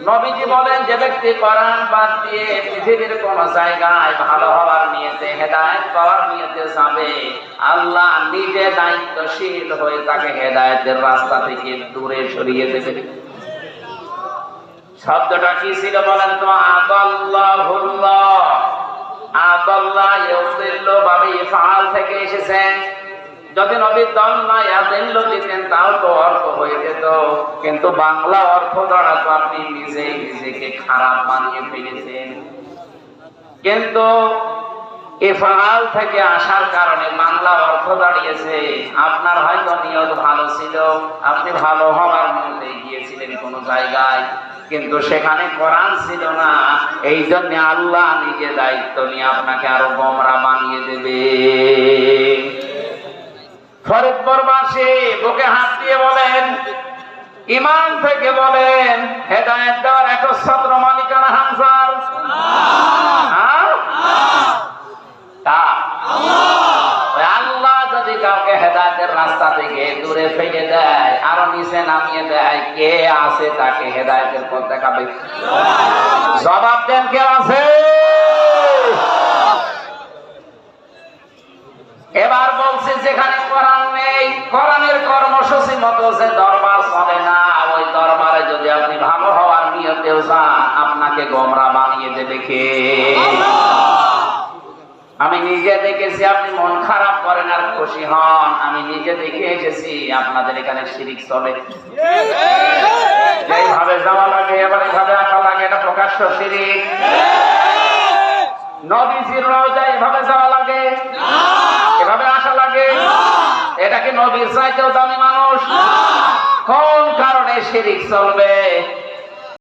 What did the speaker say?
নবীজি বলেন, যে ব্যক্তি কোরআন বাদ দিয়ে পৃথিবীর কোন জায়গায় ভালো হওয়ার নিয়েতে, হেদায়েত পাওয়ার নিয়েতে যাবে, আল্লাহ নিজে দায়িত্বশীল হয়ে তাকে হেদায়েতের রাস্তা থেকে দূরে সরিয়ে দেবে। শব্দটা কি ছিল বলেন তো? আদাল্লাহুল্লাহ। আদাল্লাহ ইউদিল্লু বাবে ইফআল থেকে এসেছেন। যদি নবী দল না ইয়াদিল্লু দিতেন, তাও তো যেত কিন্তু বাংলা অর্থ দ্বারা তো আপনি নিজেই নিজেকে খারাপ বানিয়ে ফেলেছেন। কিন্তু ইফআল থেকে আসার কারণে বাংলা অর্থ দাঁড়িয়েছে। আপনার হয়তো নিয়ত ভালো ছিল, আপনি ভালো হওয়ার মধ্যে গিয়েছিলেন কোন জায়গায়, কিন্তু সেখানে কোরআন ছিল না। এই জন্য আল্লাহ নিজে দায়িত্ব নিয়ে আপনাকে আরও গমরা বানিয়ে দেবে। ফরিদপুরবাসী বুকে হাত ইমান থেকে বলেন, হেদায়েত দেওয়ার একচ্ছত্র মালিকানা হানসার হ্যাঁ? তাকে দেখাবে? এবার বলছে, যেখানে কোরআন নেই, কোরআনের কর্মসূচি মতো যে দরবার চলে না ওই দরবারে যদি আপনি ভালো আপনাকে গোমরা বানিয়ে দেবে কে? আমি নিজে দেখেছি আপনি মন খারাপ করেন আর খুশি হন। আমি নিজে দেখে এসেছি আপনাদের এখানে শিরিক চলে। যেভাবে যাওয়া লাগে এবার এইভাবে আসা লাগে এটা প্রকাশ্য শিরিক। রওজা এভাবে যাওয়া লাগে। এভাবে আসা লাগে। এটা কি নবীর চাইতেও দামি মানুষ? কোন কারণে শিরিক চলবে?